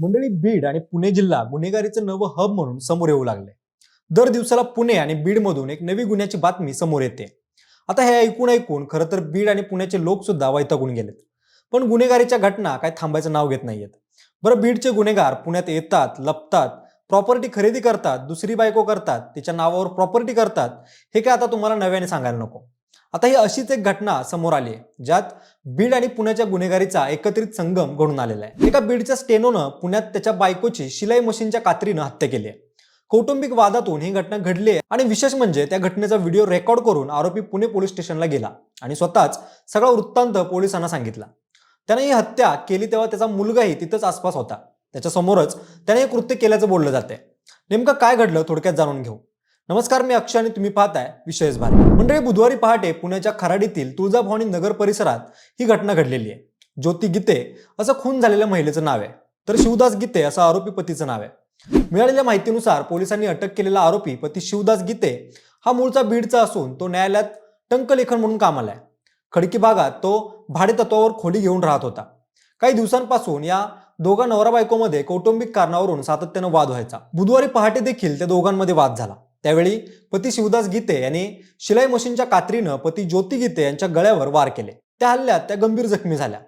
मंडळी बीड आणि पुणे जिल्हा गुन्हेगारीचं नवं हब म्हणून समोर येऊ लागले. दर दिवसाला पुणे आणि बीडमधून एक नवी गुन्ह्याची बातमी समोर येते. आता हे ऐकून ऐकून खरं तर बीड आणि पुण्याचे लोक सुद्धा वैतागून गेलेत. पण गुन्हेगारीच्या घटना काय थांबायचं नाव घेत नाहीयेत. बरं बीडचे गुन्हेगार पुण्यात येतात लपतात प्रॉपर्टी खरेदी करतात दुसरी बायको करतात तिच्या नावावर प्रॉपर्टी करतात हे काय आता तुम्हाला नव्याने सांगायला नको? आता ही अशीच एक घटना समोर आली आहे ज्यात बीड आणि पुण्याच्या गुन्हेगारीचा एकत्रित संगम घडून आलेला आहे. एका बीडच्या स्टेनोनं पुण्यात त्याच्या बायकोची शिलाई मशीनच्या कात्रीनं हत्या केली आहे. कौटुंबिक वादातून ही घटना घडली आहे आणि विशेष म्हणजे त्या घटनेचा व्हिडिओ रेकॉर्ड करून आरोपी पुणे पोलीस स्टेशनला गेला आणि स्वतःच सगळा वृत्तांत पोलिसांना सांगितला. त्याने ही हत्या केली तेव्हा त्याचा मुलगाही तिथंच आसपास होता. त्याच्या समोरच त्याने हे कृत्य केल्याचं बोललं जाते नेमकं काय घडलं थोडक्यात जाणून घेऊ. नमस्कार मी अक्षय आणि तुम्ही पाहताय विशेष भारी मंडळी बुधवारी पहाटे पुण्याच्या खराडीतील तुळजाभवानी नगर परिसरात ही घटना घडलेली आहे. ज्योती गीते असं खून झालेल्या महिलेचं नाव आहे. तर शिवदास गीते असं आरोपी पतीचं नाव आहे. मिळालेल्या माहितीनुसार पोलिसांनी अटक केलेला आरोपी पती शिवदास गीते हा मूळचा बीडचा असून तो न्यायालयात टंकलेखन म्हणून कामाला आहे. खडकी भागात तो भाडेतत्वावर खोली घेऊन राहत होता. काही दिवसांपासून या दोघा नवरा बायकोमध्ये कौटुंबिक कारणावरून सातत्यानं वाद व्हायचा. बुधवारी पहाटे देखील त्या दोघांमध्ये वाद झाला. त्यावेळी पती शिवदास गीते यांनी शिलाई मशीनच्या कात्रीनं पती ज्योती गीते यांच्या गळ्यावर वार केले. त्या हल्ल्यात त्या गंभीर जखमी झाल्या.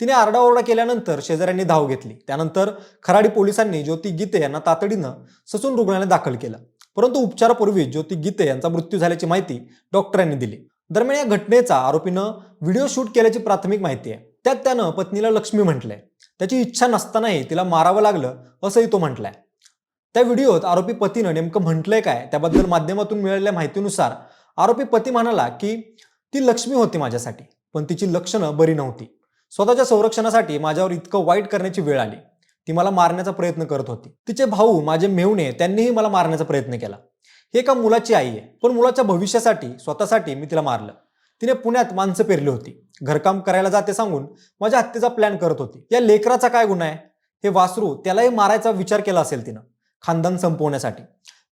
तिने आरडाओरडा केल्यानंतर शेजाऱ्यांनी धाव घेतली. त्यानंतर खराडी पोलिसांनी ज्योती गीते यांना तातडीनं ससून रुग्णालयात दाखल केलं. परंतु उपचारापूर्वी ज्योती गीते यांचा मृत्यू झाल्याची माहिती डॉक्टरांनी दिली. दरम्यान या घटनेचा आरोपीनं व्हिडिओ शूट केल्याची प्राथमिक माहिती आहे. त्यात त्यानं पत्नीला लक्ष्मी म्हटलंय. त्याची इच्छा नसतानाही तिला मारावं लागलं असंही तो म्हटलंय. त्या व्हिडिओत आरोपी पतीनं नेमकं म्हटलंय काय? त्याबद्दल माध्यमातून मिळालेल्या माहितीनुसार आरोपी पती म्हणाला की ती लक्ष्मी होती माझ्यासाठी पण तिची लक्षणं बरी नव्हती. स्वतःच्या संरक्षणासाठी माझ्यावर इतकं वाईट करण्याची वेळ आली. ती मला मारण्याचा प्रयत्न करत होती. तिचे भाऊ माझे मेवणे त्यांनीही मला मारण्याचा प्रयत्न केला. हे एका मुलाची आई आहे पण मुलाच्या भविष्यासाठी स्वतःसाठी मी तिला मारलं. तिने पुण्यात माणसं पेरली होती. घरकाम करायला जाते सांगून माझ्या हत्येचा प्लॅन करत होती. या लेकराचा काय गुन्हा आहे? हे वासरू त्यालाही मारायचा विचार केला असेल तिनं. खानदान संपवण्यासाठी.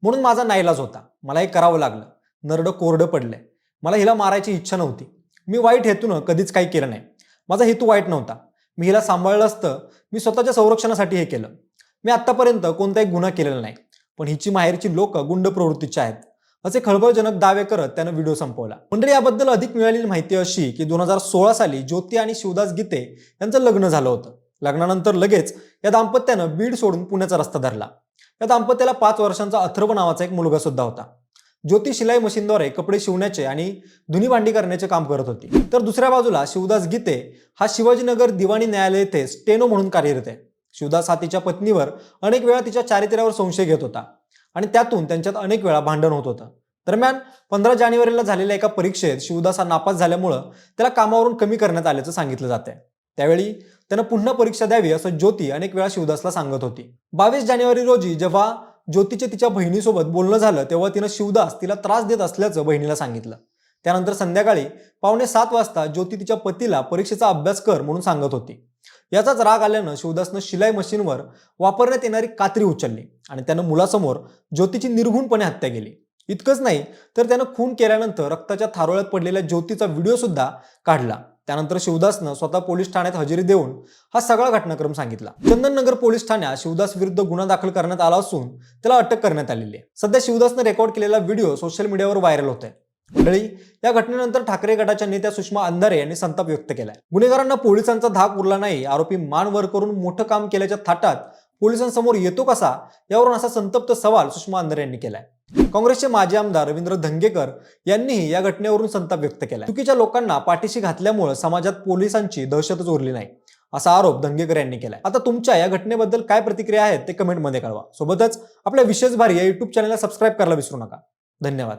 म्हणून माझा नाईलाज होता. मला हे करावं लागलं. नरडं कोरडं पडलंय. मला हिला मारायची इच्छा नव्हती. मी वाईट हेतूनं कधीच काही केलं नाही. माझा हेतू वाईट नव्हता. मी हिला सांभाळलं असतं. मी स्वतःच्या संरक्षणासाठी हे केलं. मी आत्तापर्यंत कोणताही गुन्हा केलेला नाही. पण हिची माहेरची लोक गुंड प्रवृत्तीचे आहेत. असे खळबळजनक दावे करत त्यानं व्हिडिओ संपवला. मंडळी याबद्दल अधिक मिळालेली माहिती अशी की दोन हजार सोळा साली ज्योती आणि शिवदास गीते यांचं लग्न झालं होतं. लग्नानंतर लगेच या दाम्पत्यानं बीड सोडून पुण्याचा रस्ता धरला. या दाम्पत्याला पाच वर्षांचा अथर्व नावाचा एक मुलगा सुद्धा होता. ज्योती शिलाई मशीनद्वारे कपडे शिवण्याचे आणि धुनी भांडी करण्याचे काम करत होती. तर दुसऱ्या बाजूला शिवदास गीते हा शिवाजीनगर दिवाणी न्यायालय येथे स्टेनो म्हणून कार्यरत आहे. शिवदास हा तिच्या पत्नीवर अनेक वेळा तिच्या चारित्र्यावर संशय घेत होता आणि त्यातून त्यांच्यात अनेक वेळा भांडण होत होतं. दरम्यान पंधरा जानेवारीला झालेल्या एका परीक्षेत शिवदास हा नापास झाल्यामुळं त्याला कामावरून कमी करण्यात आल्याचं सांगितलं जात आहे त्यावेळी त्यांना पुन्हा परीक्षा द्यावी असं ज्योती अनेक वेळा शिवदासला सांगत होती. बावीस जानेवारी रोजी जेव्हा ज्योतीचे तिच्या बहिणीसोबत बोलणं झालं तेव्हा तिनं शिवदास तिला त्रास देत असल्याचं बहिणीला सांगितलं. त्यानंतर संध्याकाळी पावणे सात वाजता ज्योती तिच्या पतीला परीक्षेचा अभ्यास कर म्हणून सांगत होती. याचाच राग आल्यानं शिवदासनं शिलाई मशीनवर वापरण्यात येणारी कात्री उचलली आणि त्यानं मुलासमोर ज्योतीची निर्घुणपणे हत्या केली. इतकंच नाही तर त्यानं खून केल्यानंतर रक्ताच्या थारोळ्यात पडलेल्या ज्योतीचा व्हिडिओ सुद्धा काढला. त्यानंतर शिवदासनं स्वतः पोलीस ठाण्यात हजेरी देऊन हा सगळा घटनाक्रम सांगितला. चंदननगर पोलीस ठाण्यात शिवदास विरुद्ध गुन्हा दाखल करण्यात आला असून त्याला अटक करण्यात आलेली आहे. सध्या शिवदासनं रेकॉर्ड केलेला व्हिडिओ सोशल मीडियावर व्हायरल होत आहे मंडळी या घटनेनंतर ठाकरे गटाच्या नेत्या सुषमा अंधारे यांनी संताप व्यक्त केलाय. गुन्हेगारांना पोलिसांचा धाक उरला नाही आरोपी मान वर करून मोठं काम केल्याच्या थाटात पोलिसांसमोर येतो कसा यावरून असा संतप्त सवाल सुषमा अंधारे यांनी केलाय. काँग्रेसचे माजी आमदार रवींद्र धंगेकर यांनीही या घटनेवरून संताप व्यक्त केला चुकीच्या लोकांना पाठीशी घातल्यामुळे समाजात पोलिसांची दहशतच उरली नाही असा आरोप धंगेकर यांनी केलाय. आता तुमच्या या घटनेबद्दल काय प्रतिक्रिया आहेत ते कमेंटमध्ये कळवा. सोबतच आपल्या विशेष भारी या युट्यूब चॅनलला सबस्क्राईब करायला विसरू नका. धन्यवाद.